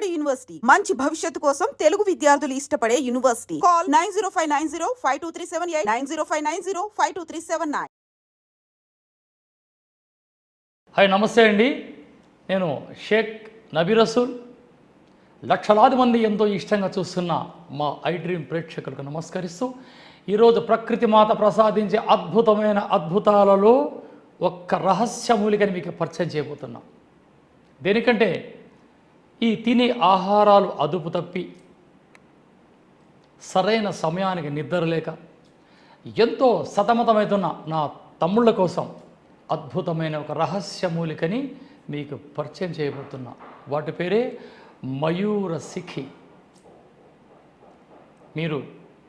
Vijayawada university. మంచి భవిష్యత్తు కోసం తెలుగు విద్యార్థులు ఇష్టపడే university. Call nine zero five nine zero five two three seven eight nine zero five nine zero five two three seven nine. Hi నమస్తే అండి. నేను షేక్ నబీ రసూల్ లక్షలాది మంది ఎంతో ఇష్టంగా చూస్తున్న మా ఐ డ్రీమ్ ప్రేక్షకులకు నమస్కరిస్తూ ఈరోజు ప్రకృతి మాత ప్రసాదించే అద్భుతమైన అద్భుతాలలో ఒక్క రహస్యమూలికని మీకు పరిచయం చేయబోతున్నా. దేనికంటే ఈ తినే ఆహారాలు అదుపు తప్పి సరైన సమయానికి నిద్ర లేక ఎంతో సతమతమవుతున్న నా తమ్ముళ్ళ కోసం అద్భుతమైన ఒక రహస్య మూలికని మీకు పరిచయం చేయబోతున్నా. వాటి పేరే మయూర సిఖి మీరు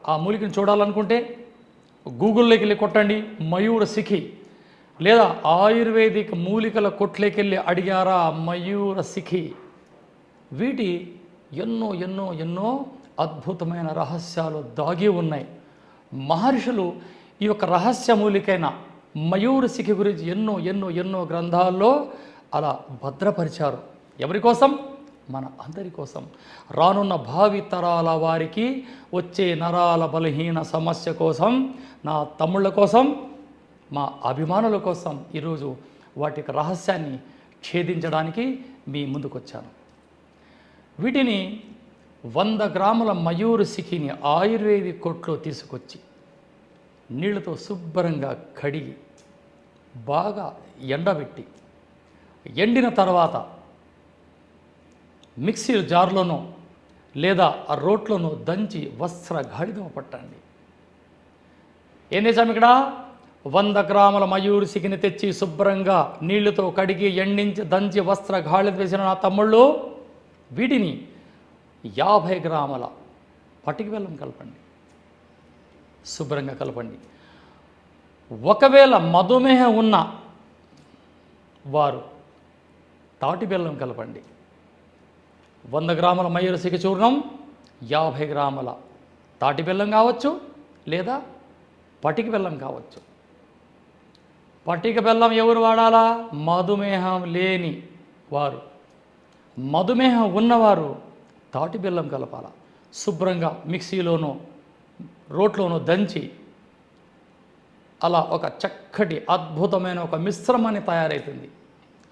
ఆ మూలికను చూడాలనుకుంటే గూగుల్లోకి వెళ్ళి కొట్టండి మయూర సిఖి లేదా ఆయుర్వేదిక్ మూలికల కొట్లోకి వెళ్ళి అడిగారా మయూర సిఖి వీటి ఎన్నో ఎన్నో ఎన్నో అద్భుతమైన రహస్యాలు దాగి ఉన్నాయి. మహర్షులు ఈ యొక్క రహస్యమూలికైన మయూర సిఖి గురించి ఎన్నో ఎన్నో ఎన్నో గ్రంథాల్లో అలా భద్రపరిచారు. ఎవరి కోసం? మన అందరి కోసం. రానున్న భావి తరాల వారికి వచ్చే నరాల బలహీన సమస్య కోసం నా తమ్ముళ్ళ కోసం మా అభిమానుల కోసం ఈరోజు వాటి యొక్క రహస్యాన్ని ఛేదించడానికి మీ ముందుకొచ్చాను. వీటిని వంద గ్రాముల మయూరు సిఖిని ఆయుర్వేదిక్ కొట్లో తీసుకొచ్చి నీళ్ళతో శుభ్రంగా కడిగి బాగా ఎండబెట్టి ఎండిన తర్వాత మిక్సీ జార్లోనో లేదా ఆ రోట్లోనో దంచి వస్త్ర గాడిదమ పట్టండి. ఏం చేశాం ఇక్కడ? వంద గ్రాముల మయూరు సిగిని తెచ్చి శుభ్రంగా నీళ్ళతో కడిగి ఎండించి దంచి వస్త్ర గాళిద వేసిన నా తమ్ముళ్ళు వీటిని యాభై గ్రాముల పటికి బెల్లం కలపండి. శుభ్రంగా కలపండి. ఒకవేళ మధుమేహం ఉన్న వారు తాటి బెల్లం కలపండి. వంద గ్రాముల మయూరసిక చూర్ణం యాభై గ్రాముల తాటి బెల్లం కావచ్చు లేదా పటిక బెల్లం కావచ్చు. పటిక బెల్లం ఎవరు వాడాలా? మధుమేహం లేని వారు. మధుమేహం ఉన్నవారు తాటి బెల్లం కలపాల. శుభ్రంగా మిక్సీలోనో రోట్లోనో దంచి అలా ఒక చక్కటి అద్భుతమైన ఒక మిశ్రమాన్ని తయారవుతుంది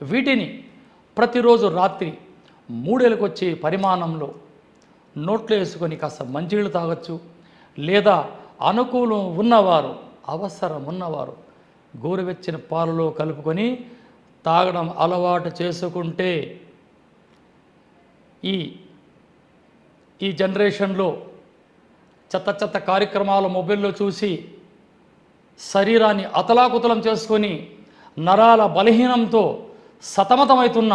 వీటిని ప్రతిరోజు రాత్రి మూడేళ్ళకి వచ్చే పరిమాణంలో నోట్లో వేసుకొని కాస్త మంచినీళ్ళు తాగొచ్చు. లేదా అనుకూలం ఉన్నవారు అవసరం ఉన్నవారు గోరువెచ్చిన పాలలో కలుపుకొని తాగడం అలవాటు చేసుకుంటే ఈ ఈ జనరేషన్లో చెత్త చెత్త కార్యక్రమాలు మొబైల్లో చూసి శరీరాన్ని అతలాకుతలం చేసుకొని నరాల బలహీనంతో సతమతమవుతున్న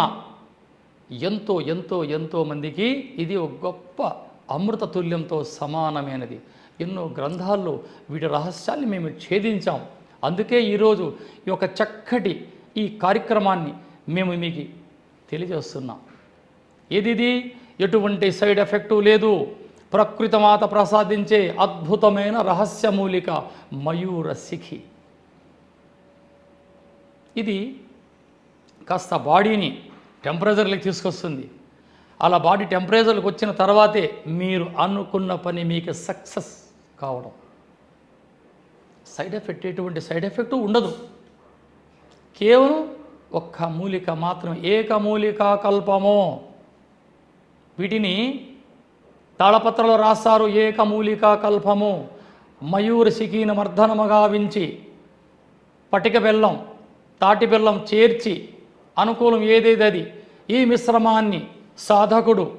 ఎంతో ఎంతో ఎంతో మందికి ఇది ఒక గొప్ప అమృత తుల్యంతో సమానమైనది. ఎన్నో గ్రంథాల్లో వీటి రహస్యాన్ని మేము ఛేదించాం. అందుకే ఈరోజు ఈ యొక్క చక్కటి ఈ కార్యక్రమాన్ని మేము మీకు తెలియజేస్తున్నాం. ఏదిది? ఎటువంటి సైడ్ ఎఫెక్టు లేదు. ప్రకృతి మాత ప్రసాదించే అద్భుతమైన రహస్యమూలిక మయూర సిఖి ఇది కాస్త బాడీని టెంపరేచర్లకు తీసుకొస్తుంది. అలా బాడీ టెంపరేచర్లకు వచ్చిన తర్వాతే మీరు అనుకున్న పని మీకు సక్సెస్ కావడం. సైడ్ ఎఫెక్ట్ ఎటువంటి సైడ్ ఎఫెక్టు ఉండదు. కేవలం ఒక్క మూలిక మాత్రం ఏకమూలికా కల్పమో. వీటిని తాళపత్రలో రాస్తారు ఏకమూలికా కల్పము. మయూర శిఖీన మర్ధనముగా వించి పటిక బెల్లం తాటి బెల్లం చేర్చి అనుకూలం ఏదేది అది? ఈ మిశ్రమాన్ని సాధకుడు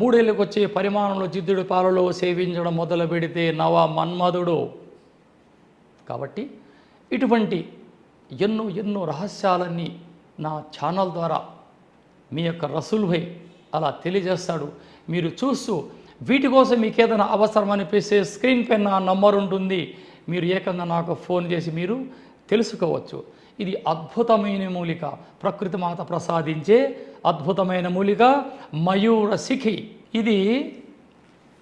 మూడేళ్ళకి వచ్చే పరిమాణంలో జిద్దుడి పాలలో సేవించడం మొదలు పెడితే నవ మన్మధుడు. కాబట్టి ఇటువంటి ఎన్నో ఎన్నో రహస్యాలన్నీ నా ఛానల్ ద్వారా మీ యొక్క రసూల్ అలా తెలియజేస్తాడు. మీరు చూస్తూ వీటి కోసం మీకు ఏదైనా అవసరం అనిపిస్తే స్క్రీన్ పైన నా నంబర్ ఉంటుంది. మీరు ఏకంగా నాకు ఫోన్ చేసి మీరు తెలుసుకోవచ్చు. ఇది అద్భుతమైన మూలిక. ప్రకృతి మాత ప్రసాదించే అద్భుతమైన మూలిక మయూర శిఖి. ఇది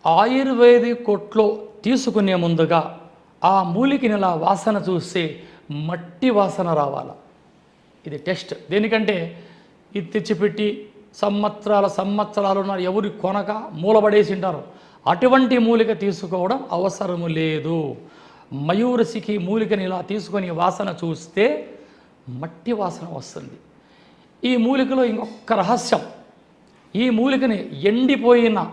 ఆయుర్వేద కొట్లో తీసుకునే ముందుగా ఆ మూలికని ఇలా వాసన చూస్తే మట్టి వాసన రావాల. ఇది టెస్ట్. దేనికంటే ఇది తెచ్చిపెట్టి సంవత్సరాల సంవత్సరాలు ఉన్నారు ఎవరి కొనక మూలబడేసి ఉంటారు అటువంటి మూలిక తీసుకోవడం అవసరము లేదు. మయూరసికి మూలికని ఇలా తీసుకొని వాసన చూస్తే మట్టి వాసన వస్తుంది. ఈ మూలికలో ఇంకొక రహస్యం. ఈ మూలికని ఎండిపోయిన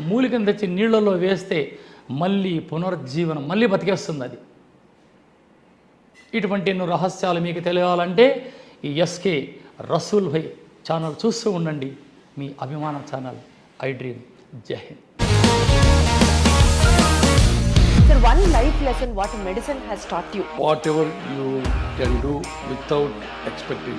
మూలికను తెచ్చి నీళ్ళలో వేస్తే మళ్ళీ పునరుజ్జీవనం మళ్ళీ బతికేస్తుంది అది. ఇటువంటి ఎన్నో రహస్యాలు మీకు తెలియాలంటే ఈ ఎస్కే రసూల్ భయ్ ఛానల్ చూస్తూ ఉండండి మీ అభిమాన ఛానల్ ఐ డ్రీమ్ జై హింద్ Sir, one life lesson what medicine has taught you. whatever you can do without expecting.